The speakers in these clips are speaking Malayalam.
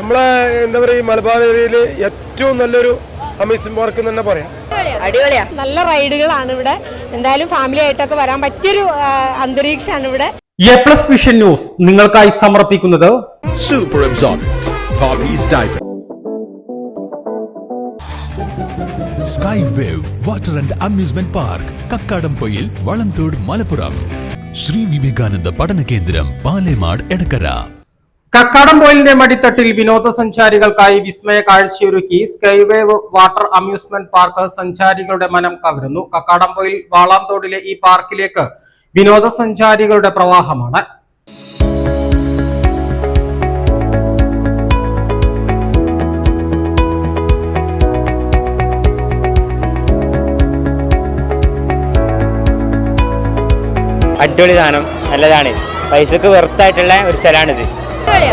നമ്മളെ എന്താ പറയുക മലബാർ ഏരിയയിൽ ഏറ്റവും നല്ലൊരു അമേസിംഗ് പാർക്ക് എന്ന് തന്നെ പറയാം. അടിപൊളിയാ. നല്ല റൈഡുകളാണ് ഇവിടെ. എന്തായാലും ഫാമിലി ആയിട്ടൊക്കെ വരാൻ പറ്റിയൊരു അന്തരീക്ഷമാണ് ഇവിടെ. എ പ്ലസ് വിഷൻ ന്യൂസ് നിങ്ങൾക്കായി സമർപ്പിക്കുന്നത് super. Sky wave water and amusement park Kakkadampoyil Valamthode Malappuram Shri Vivekananda പഠന കേന്ദ്രം പാലേമാട് എടക്കര കക്കാടംപോയിലിന്റെ മടിത്തട്ടിൽ വിനോദസഞ്ചാരികൾക്കായി വിസ്മയ കാഴ്ചയൊരുക്കി sky wave water amusement park സഞ്ചാരികളുടെ മനം കവരുന്നു. കക്കാടംപോയിൽ വാളാംതോടിലെ ഈ പാർക്കിലേക്ക് വിനോദസഞ്ചാരികളുടെ പ്രവാഹമാണ്. അടിപൊളി സാധനം. നല്ലതാണ്. പൈസക്ക് വെറുത്തായിട്ടുള്ള ഒരു സ്ഥലമാണിത്.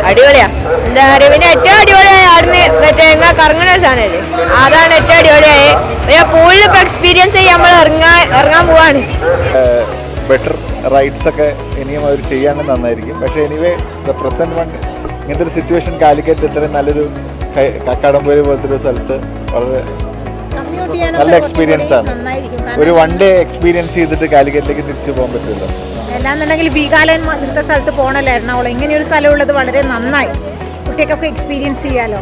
അടിപൊളിയാ. എന്താ പറയുക പിന്നെ ഏറ്റവും അടിപൊളിയായി അവിടുന്ന് മറ്റേ എങ്ങനെ കറങ്ങണ ഒരു സാധനമല്ലേ? അതാണ് ഏറ്റവും അടിപൊളിയായി. പിന്നെ പൂളിൽ ഇപ്പൊ എക്സ്പീരിയൻസ് ചെയ്യാൻ നമ്മൾ ഇറങ്ങാൻ ഇറങ്ങാൻ പോവാണ്. ബെറ്റർ റൈഡ്സ് ഒക്കെ ഇനിയും അവർ ചെയ്യാനും നന്നായിരിക്കും. പക്ഷേ എനിവേ ദ പ്രസന്റ് വൺ ഇങ്ങനത്തെ ഒരു സിറ്റുവേഷൻ കാലിക്കറ്റ് ഇത്രയും നല്ലൊരു കക്കാടംപൊരി പോലത്തെ ഒരു സ്ഥലത്ത് വളരെ നല്ല എക്സ്പീരിയൻസ് ആണ്. ഒരു വൺ ഡേ എക്സ്പീരിയൻസ് ചെയ്തിട്ട് കാലിക്കറ്റിലേക്ക് തിരിച്ചു പോകാൻ പറ്റുമല്ലോ അല്ലാന്നുണ്ടെങ്കിൽ വീഗാലയൻ ഇന്നത്തെ സ്ഥലത്ത് പോകണല്ലോ എറണാകുളം. ഇങ്ങനെയൊരു സ്ഥലമുള്ളത് വളരെ നന്നായി. കുട്ടികൾക്കൊക്കെ എക്സ്പീരിയൻസ് ചെയ്യാലോ.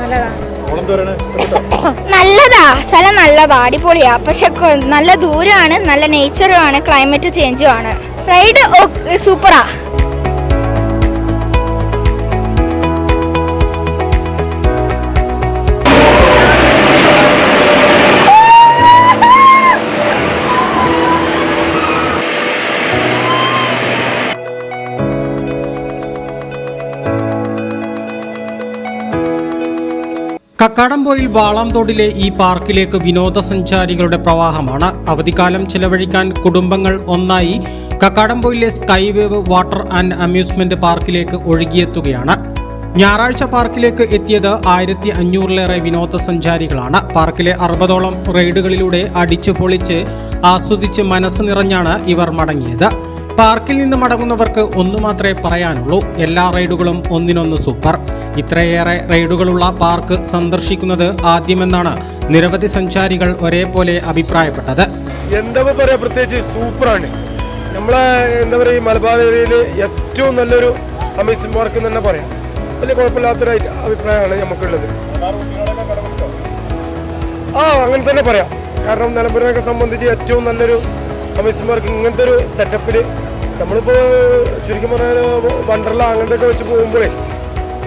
നല്ലതാണ് നല്ലതാ. സ്ഥലം നല്ലതാ. അടിപൊളിയാ. പക്ഷെ നല്ല ദൂരമാണ് നല്ല നേച്ചറും ആണ്. ക്ലൈമറ്റ് ചേഞ്ചും ആണ്. റൈഡ് സൂപ്പറാ കക്കാടംപോയിൽ വാളാംതോടിലെ ഈ പാർക്കിലേക്ക് വിനോദസഞ്ചാരികളുടെ പ്രവാഹമാണ്. അവധിക്കാലം ചെലവഴിക്കാൻ കുടുംബങ്ങൾ ഒന്നായി കക്കാടംപോയിലെ sky wave water and amusement പാർക്കിലേക്ക് ഒഴുകിയെത്തുകയാണ്. ഞായറാഴ്ച പാർക്കിലേക്ക് എത്തിയത് ആയിരത്തി അഞ്ഞൂറിലേറെ വിനോദസഞ്ചാരികളാണ്. പാർക്കിലെ അറുപതോളം റൈഡുകളിലൂടെ അടിച്ചു പൊളിച്ച് ആസ്വദിച്ച് മനസ്സ് നിറഞ്ഞാണ് ഇവർ മടങ്ങിയത്. പാർക്കിൽ നിന്ന് മടങ്ങുന്നവർക്ക് ഒന്നു മാത്രമേ പറയാനുള്ളൂ. എല്ലാ റൈഡുകളും ഒന്നിനൊന്ന് സൂപ്പർ. ഇത്രയേറെ റൈഡുകളുള്ള പാർക്ക് സന്ദർശിക്കുന്നത് ആദ്യമെന്നാണ് നിരവധി സഞ്ചാരികൾ ഒരേപോലെ അഭിപ്രായപ്പെട്ടത്. എന്താ പറയാ പ്രത്യേകിച്ച് സൂപ്പറാണ്. നമ്മളെ എന്താ പറയുക മലബാർ ഏരിയയിൽ ഏറ്റവും നല്ലൊരു അമേസിംഗ് പാർക്ക് എന്ന് തന്നെ പറയാം. വലിയ കുഴപ്പമില്ലാത്തൊരു അഭിപ്രായമാണ് നമുക്കുള്ളത്. ആ അങ്ങനെ തന്നെ പറയാം. കാരണം നിലമ്പൂരിനൊക്കെ സംബന്ധിച്ച് ഏറ്റവും നല്ലൊരു അമേസിംഗ് പാർക്ക് ഇങ്ങനത്തെ ഒരു സെറ്റപ്പിൽ നമ്മളിപ്പോൾ ചുരുക്കം പറഞ്ഞാൽ വണ്ടർല അങ്ങനത്തെ ഒക്കെ വെച്ച് പോകുമ്പോഴേ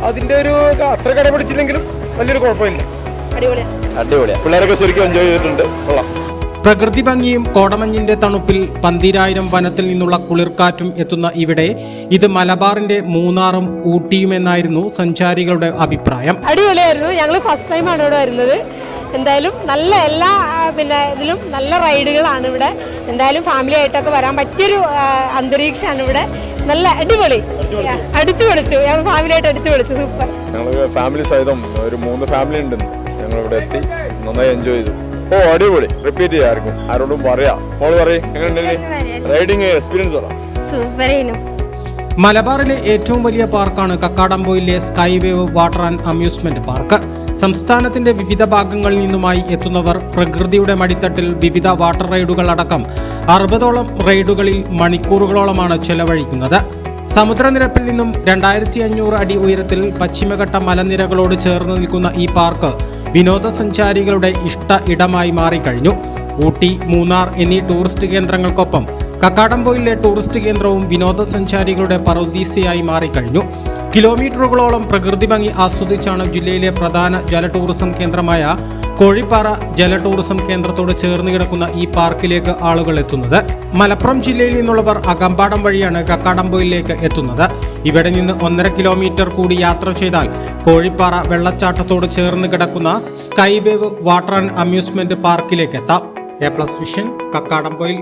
അതിന്റെ ഒരു അത്ര കടപിടിച്ചില്ലെങ്കിലും വലിയൊരു കുഴപ്പമില്ല. അടിപൊളിയാ. അടിപൊളിയാണ് പിള്ളേരൊക്കെ ശരിക്കും എൻജോയ് ചെയ്തിട്ടുണ്ട്. കൊള്ളാം. പ്രകൃതി ഭംഗിയും കോടമഞ്ഞിന്റെ തണുപ്പിൽ പന്തിരായിരം വനത്തിൽ നിന്നുള്ള കുളിർക്കാറ്റും എത്തുന്ന ഇവിടെ ഇത് മലബാറിന്റെ മൂന്നാറും ഊട്ടിയുമെന്നായിരുന്നു സഞ്ചാരികളുടെ അഭിപ്രായം. അടിപൊളിയായിരുന്നു. ഞങ്ങൾ ഫസ്റ്റ് ടൈം ആണ് ഇവിടെ വരുന്നത്. എന്തായാലും നല്ല എല്ലാ പിന്നെ ഇതിലും നല്ല റൈഡുകളാണ് ഇവിടെ. എന്തായാലും ഫാമിലി ആയിട്ടൊക്കെ വരാൻ പറ്റിയൊരു അന്തരീക്ഷമാണ് ഇവിടെ. നല്ല അടിപൊളി. അടിച്ചു പൊളിച്ചു. ഞങ്ങൾ ഫാമിലി ആയിട്ട് അടിച്ചു പൊളിച്ചു. സൂപ്പർ ഞങ്ങൾ ഫാമിലി സഹിതം ഒരു മൂന്ന് ഫാമിലി ഉണ്ട് ഞങ്ങൾ ഇവിടെ എത്തി. നന്നായി എൻജോയ് ചെയ്തു. ഓ അടിപൊളി. റിപ്പീറ്റ് ചെയ്യാർക്കും ആരോടും പറയാം. മോൾ പറയും. എങ്ങനെയുണ്ടെങ്കിൽ റൈഡിങ് എക്സ്പീരിയൻസ് പറ. സൂപ്പറേനു മലബാറിലെ ഏറ്റവും വലിയ പാർക്കാണ് കക്കാടംപോയിലെ sky wave water and amusement park. സംസ്ഥാനത്തിന്റെ വിവിധ ഭാഗങ്ങളിൽ നിന്നുമായി എത്തുന്നവർ പ്രകൃതിയുടെ മടിത്തട്ടിൽ വിവിധ വാട്ടർ റൈഡുകൾ അടക്കം അറുപതോളം റൈഡുകളിൽ മണിക്കൂറുകളോളമാണ് ചെലവഴിക്കുന്നത്. സമുദ്രനിരപ്പിൽ നിന്നും രണ്ടായിരത്തി അഞ്ഞൂറ് അടി ഉയരത്തിൽ പശ്ചിമഘട്ട മലനിരകളോട് ചേർന്ന് നിൽക്കുന്ന ഈ പാർക്ക് വിനോദസഞ്ചാരികളുടെ ഇഷ്ട ഇടമായി മാറിക്കഴിഞ്ഞു. ഊട്ടി മൂന്നാർ എന്നീ ടൂറിസ്റ്റ് കേന്ദ്രങ്ങൾക്കൊപ്പം കക്കാടംപോയിലെ ടൂറിസ്റ്റ് കേന്ദ്രവും വിനോദസഞ്ചാരികളുടെ പറുദീസയായി മാറിക്കഴിഞ്ഞു. കിലോമീറ്ററുകളോളം പ്രകൃതി ഭംഗി ആസ്വദിച്ചാണ് ജില്ലയിലെ പ്രധാന ജല ടൂറിസം കേന്ദ്രമായ കോഴിപ്പാറ ജല ടൂറിസം കേന്ദ്രത്തോട് ചേർന്ന് കിടക്കുന്ന ഈ പാർക്കിലേക്ക് ആളുകൾ എത്തുന്നത്. മലപ്പുറം ജില്ലയിൽ നിന്നുള്ളവർ അകമ്പാടം വഴിയാണ് കക്കാടംപോയിലേക്ക് എത്തുന്നത്. ഇവിടെ നിന്ന് ഒന്നര കിലോമീറ്റർ കൂടി യാത്ര ചെയ്താൽ കോഴിപ്പാറ വെള്ളച്ചാട്ടത്തോട് ചേർന്ന് കിടക്കുന്ന സ്കൈവേവ് വാട്ടർ ആൻഡ് അമ്യൂസ്മെന്റ് പാർക്കിലേക്ക് എത്താം. A plus vision Kakkadampoyil